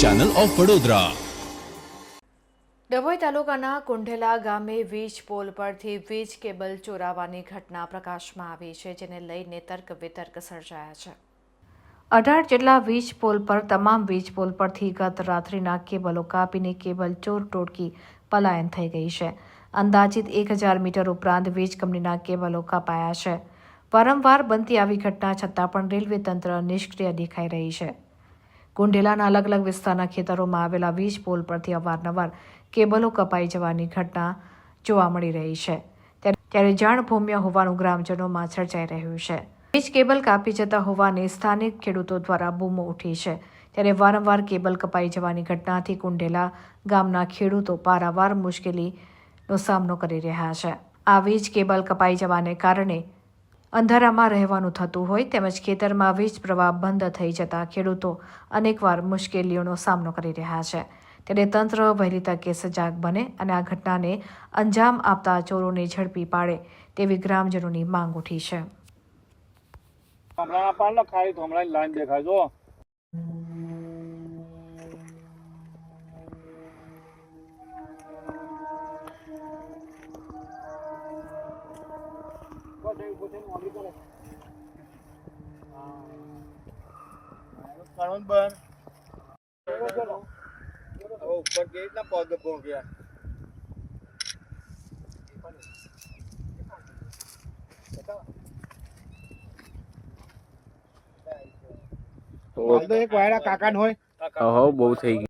Channel of Vadodara Dabhoi તાલુકાના કુંઢેલા ગામે વીજ પોલ પરથી વીજ કેબલ ચોરાવાની ઘટના પ્રકાશમાં આવી છે, જેને લઈને તર્ક વિતર્ક સર્જાયા છે. અઢાર જેટલા વીજ પોલ પર, તમામ વીજ પોલ પરથી ગત રાત્રિના કેબલો કાપીને કેબલ ચોર ટોળકી પલાયન થઈ ગઈ છે. અંદાજિત એક હજાર મીટર ઉપરાંત વીજ કંપનીના કેબલો કપાયા છે. વારંવાર બનતી આવી ઘટના છતાં પણ રેલવે તંત્ર નિષ્ક્રિય દેખાઈ રહી છે. કુંડેલાના અલગ અલગ વિસ્તારના ખેતરોમાં આવેલા વીજ પોલ પરથી અવારનવાર કેબલો કપાઈ જવાની ઘટના જોવા મળી રહી છે. ત્યારે- જાણ ભૂમ્ય હોવાનું ગ્રામજનોમાં ચર્ચાઈ રહ્યું છે. વીજ કેબલ કાપી જતા હોવાને સ્થાનિક ખેડૂતો દ્વારા બૂમો ઉઠી છે. ત્યારે વારંવાર કેબલ કપાઈ જવાની ઘટનાથી કુંડેલા ગામના ખેડૂતો પારાવાર મુશ્કેલીનો સામનો કરી રહ્યા છે. આ વીજ કેબલ કપાઈ જવાને કારણે અંધારામાં રહેવાનું થતું હોય તેમજ ખેતરમાં વીજ પ્રવાહ બંધ થઈ જતા ખેડૂતો અનેકવાર મુશ્કેલીઓનો સામનો કરી રહ્યા છે. ત્યારે તંત્ર વહેલી તકે સજાગ બને અને આ ઘટનાને અંજામ આપતા ચોરોને ઝડપી પાડે તેવી ગ્રામજનોની માંગ ઉઠી છે. હમણાં પાન ખાઈ તો હમણાં લાઈન દેખાય જો કરણ બન ઉપર ગઈ ના પગ ભોગ્યા તો એક વાયરા કાકા હોય હો બહુ થઈ ગયું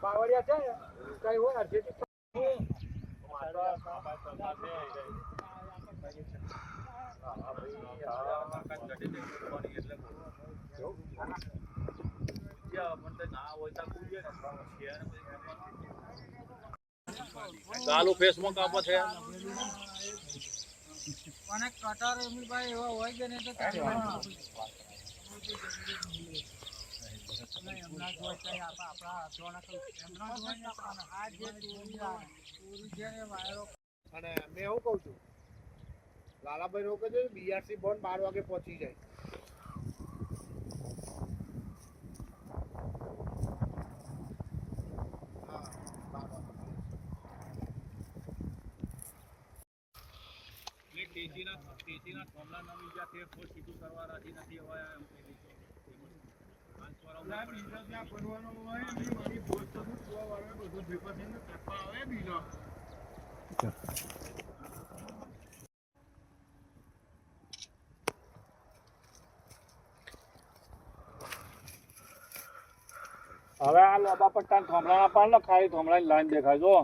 બાવળિયા છે ને કઈ હોય ચાલુ ફેસમાં કાપો છે. અને કટાર એમની પાસે એવા હોય કે નહીં તો અને મેં એવું કહું છું લાલાભાઈ રોકે છે બીઆરસી બોન્ડ બાર વાગે પહોંચી જાય હા, બાર વાગે. ના, બીજો ત્યાં કીધું હોય ને, નથી હોય તો શું જોવા વાળો બધું ભેગો થઈને કાપવા આવે બીજો હવે આ લોબા પટ્ટા થોમડાના પાન ને ખાલી થોમડાની લાઈન દેખાય જો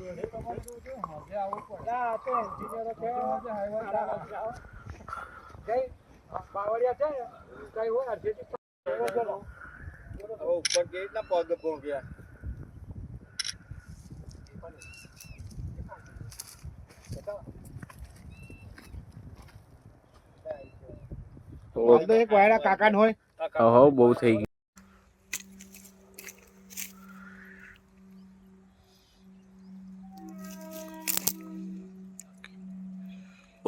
બાવળિયા છે ને કઈ હોય અડધી ઉપર ગઈ ના પગ ભોગ્યા ઓકે એક વાયરા કાકા હોય હો બહુ થઈ ગયું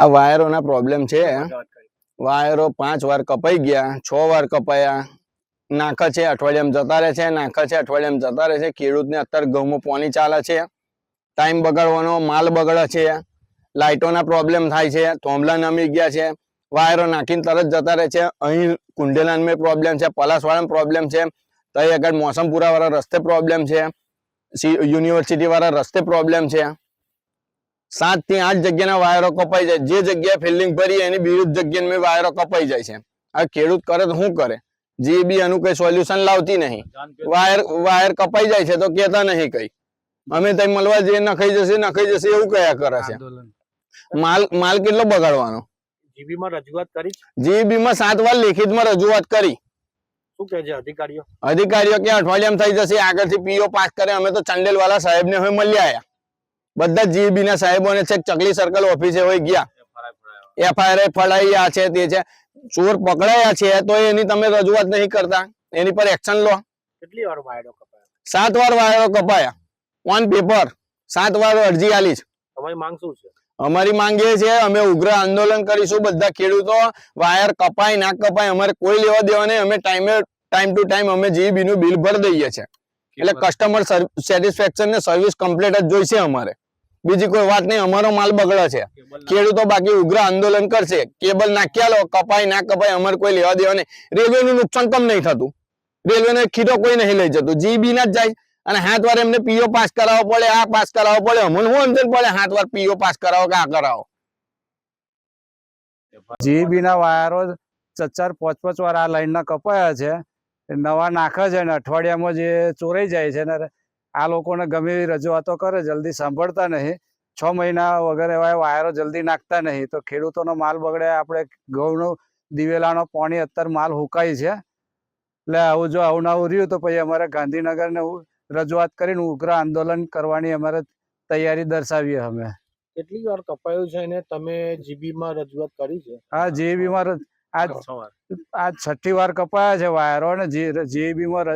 આ વાયરોના પ્રોબ્લેમ છે. વાયરો પાંચ વાર કપાઈ ગયા છ વાર કપાયા. નાખ છે અઠવાડિયામાં જતા રહે છે નાખ છે અઠવાડિયામાં જતા રહે છે. ખેડૂતને અત્યારે ઘઉંમાં પોની ચાલે છે. ટાઈમ બગાડવાનો માલ બગડે છે. લાઇટોના પ્રોબ્લેમ થાય છે. થોંભલા નમી ગયા છે. વાયરો નાખીને તરત જતા રહે છે. અહીં કુંડેલાનમાં પ્રોબ્લેમ છે પલાસવાળામાં પ્રોબ્લેમ છે. તઈ આગળ મોસમપુરા વાળા રસ્તે પ્રોબ્લેમ છે. યુનિવર્સિટી વાળા રસ્તે પ્રોબ્લેમ છે. સાતથી આઠ જગ્યાના વાયરો કપાઈ જાય. જે જગ્યાએ ફિલ્ડિંગ ભરી એની વિરુદ્ધ જગ્યાએ વાયરો કપાઈ જાય છે. આ ખેડૂત કરે તો શું કરે? જે બી એનું કઈ સોલ્યુશન લાવતી નહીં. વાયર વાયર કપાઈ જાય છે તો કેતા નહીં કઈ. અમે તઈ મળવા જઈએ નખાઈ જશે નખાઈ જશે એવું કયા કરે છે? માલ માલ કેટલો બગાડવાનો? જીબીમાં રજૂઆત કરી? સાત વાર લેખિતમાં રજૂઆત કરી. અધિકારીઓ? અધિકારીઓ કે અઠવાડિયામાં થઈ જશે આગળથી પીઓ પાસ કરે અમે તો ચંડેલ વાળા સાહેબ ને હવે મળી આવ્યા બધા જીબી ના સાહેબોને છેક ચકલી સર્કલ ઓફિસે હોય ગયા. એફઆઈઆર ફળાયા છે તે છે. ચોર પકડાયા છે તો એની તમે રજૂઆત નહીં કરતા. એની પર એક્શન લો. કેટલી વાર વાયડો કપાયા? સાત વાર વાયરો કપાયા. ઓન પેપર સાત વાર અરજી આલી છે. તમારી માંગ શું છે? અમારી માંગ એ છે અમે ઉગ્ર આંદોલન કરીશું બધા ખેડૂતો. વાયર કપાય ના કપાય અમારે કોઈ લેવા દેવા નહીં. અમે ટાઈમે ટાઈમ ટુ ટાઈમ અમે જીબી નું બિલ ભરી દઈએ છીએ એટલે કસ્ટમર સેટિસ્ફેક્શન ને સર્વિસ કમ્પ્લીટ જ જોઈશે અમારે. બીજી કોઈ વાત નહીં અમારો માલ બગડે છે. ખેડૂતો બાકી ઉગ્ર આંદોલન કરશે. કેબલ નાખ્યા લો કપાય ના કપાય અમારે કોઈ લેવા દેવા નહીં. રેલવેનું નુકસાન કમ નહીં થતું. રેલવેનો ખીટો કોઈ નહીં લઈ જતું. જીબી ના જ જાય. અને હાથ વાર એમને પીઓ પાસ કરાવવો પડે આ પાસ કરાવવો પડે. અમને શું અંદર પડે? હાથ વાર પીઓ પાસ કરાવો કે આ કરાવો? જીબી ના વાયરો ચાર ચાર પાંચ પાંચ વાર આ લાઈન ના કપાયા છે. એ નવા નાખે છે ને અઠવાડિયામાં જે ચોરાઈ જાય છે ને આ લોકોને ગમે એવી રજૂઆતો કરે જલ્દી સાંભળતા નહીં. છ મહિના વગર એવા વાયરો જલ્દી નાખતા નહીં. તો ખેડૂતોનો માલ બગડે આપણે ઘઉંનો દિવેલાનો પાણી અત્યારે માલ હુકાય છે. એટલે આવું જો આવું આવું રહ્યું તો પછી અમારે ગાંધીનગરને રજૂઆત કરીને ઉગ્ર આંદોલન કરવાની અમારે તૈયારી દર્શાવીએ અમે. કેટલી વાર કપાયું છે અને તમે જીબીમાં રજૂઆત કરી છે? હા જીબીમાં આજ સવાર આ છઠ્ઠી વાર કપાયા છે વાયરો અને જીબીમાં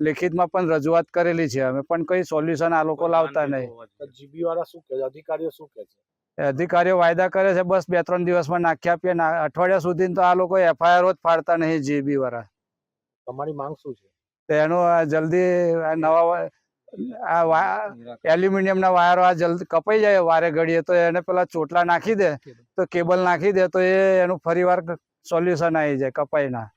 લેખિતમાં પણ રજૂઆત કરેલી છે. અમે પણ કઈ સોલ્યુશન આ લોકો લાવતા નહીં. જીબી વાળા શું કહે અધિકારીઓ શું કહે છે? અધિકારીઓ વાયદા કરે છે બસ બે ત્રણ દિવસમાં નાખી આપીએ અઠવાડિયા સુધી તો આ લોકો એફઆઈઆર જ ફાડતા નહીં જીબી વાળા. તમારી માંગ શું છે? તો આ જલ્દી આ નવા આ એલ્યુમિનિયમના વાયરો આ જલ્દી કપાઈ જાય વારે ઘડીએ તો એને પેલા ચોટલા નાખી દે તો કેબલ નાખી દે તો એ એનું ફરીવાર સોલ્યુશન આવી જાય કપાઈ ના